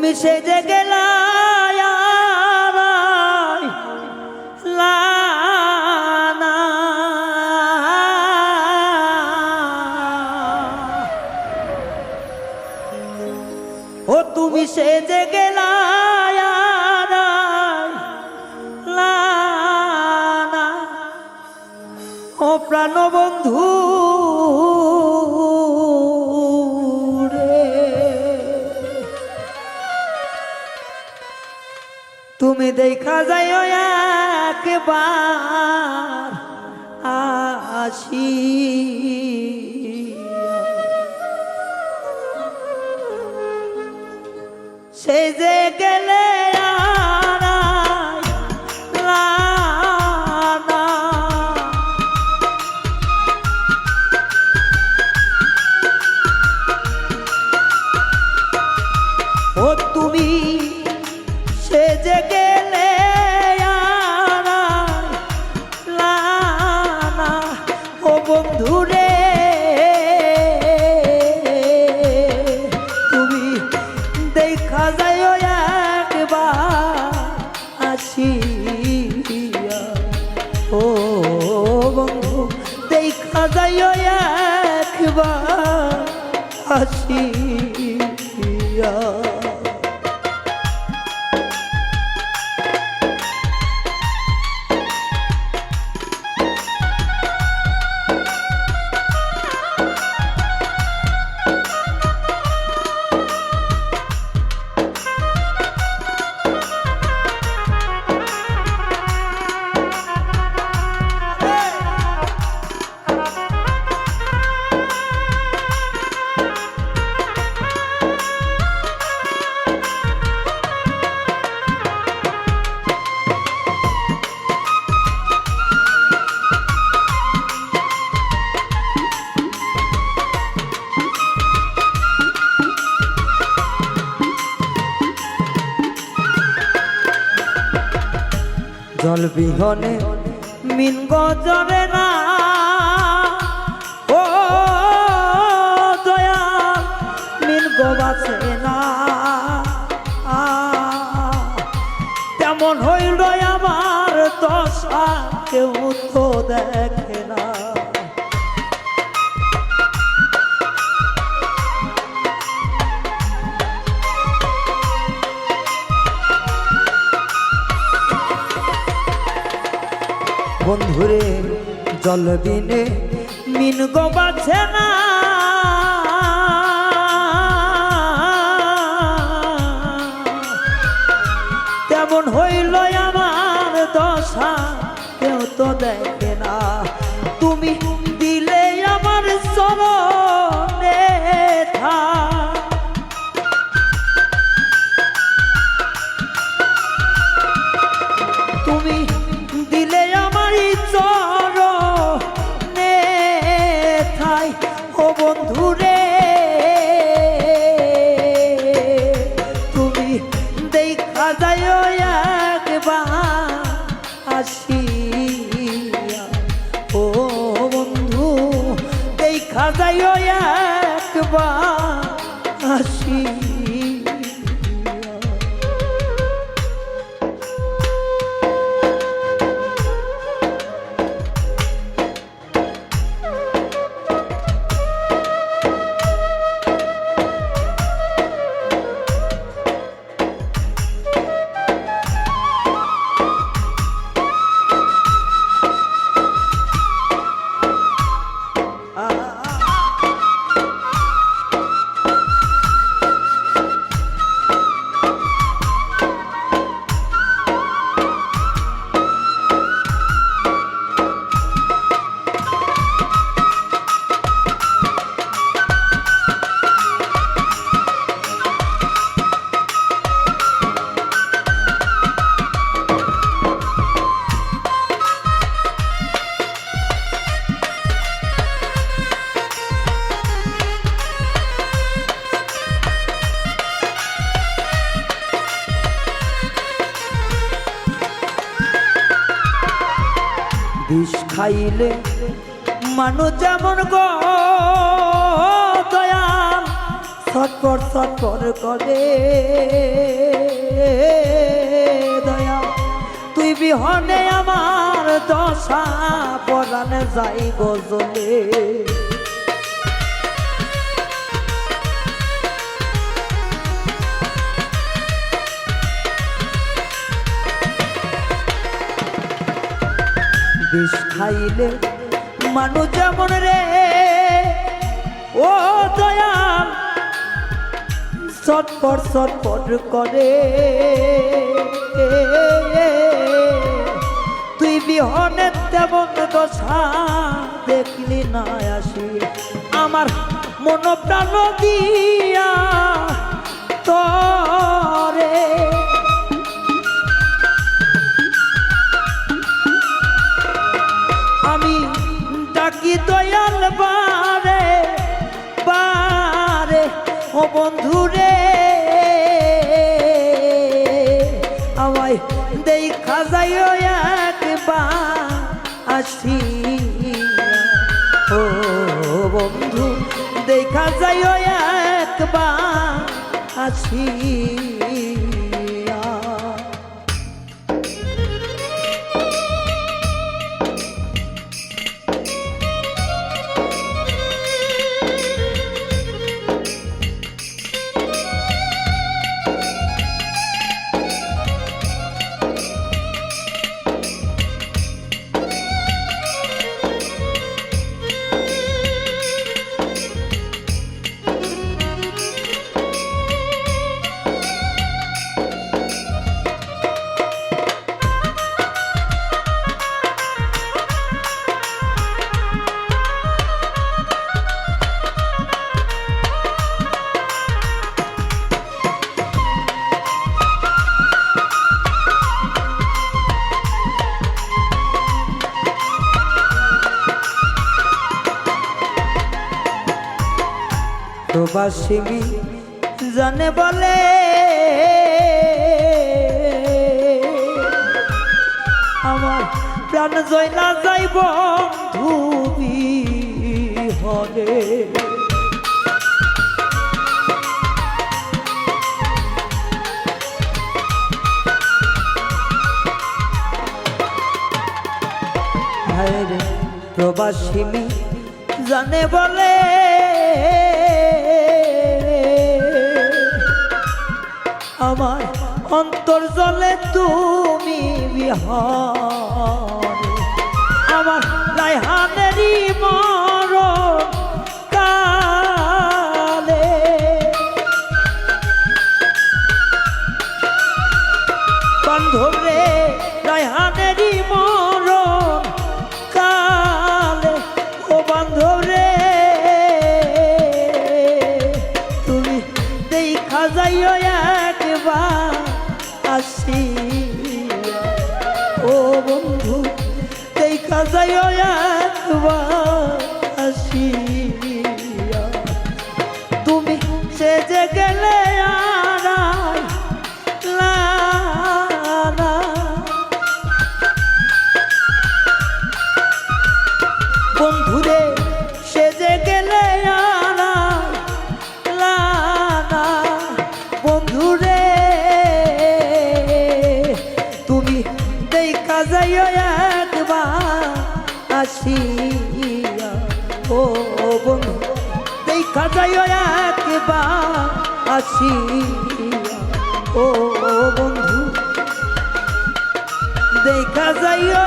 তুমি সে যে গেলা ও তুমি সে যে গেলা ও প্রাণ তুমি দেখা যায় একবার আসি। সে যে গেলে আর বন্ধু দেখা যায় একবার আসিয়া জল বিহনে মিন গজরে না। ও দয়া মিন গবাছে না। তেমন হইল আমার দশা, কেউ তো দেখে না। বন্ধুরে জল বিনে মিন গোবাছে না। তেমন হইল আমার দশা, কেউ তো দেখে না। তুমি বিষ খাইলে মানুষ যেমন গো দয়াল ছটপট ছটপট করে। দয়া তুই বিহনে আমার দশা পরানে যাই গজলে বিষ খাইলে মানুষ যেমন রে, ও দয়াল চটপট চটপট করে। তুই বিহনে তেমন দশা দেখলি না আসি, আমার মন প্রাণ দিয়া তরে। ডাকি দয়াল বারে বারে, ও বন্ধু রে আমায় দেখা যাইও একবার আসি ও বন্ধু, দেখা যাইও একবার আসিয়া। প্রবাসিনী জানে বলে। আমার প্রাণ জয় না যাইব ধুবি হলে রে প্রবাসিনী জানে বলে। আমার অন্তর জলে তুমি বিহার। আমার রায়হানেরই মর দেখা আসিয়া ও বন্ধু দেখা যাইও একবার আসিয়া ও বন্ধু দেখা যাইও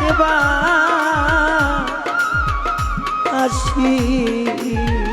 একবার আসিয়া।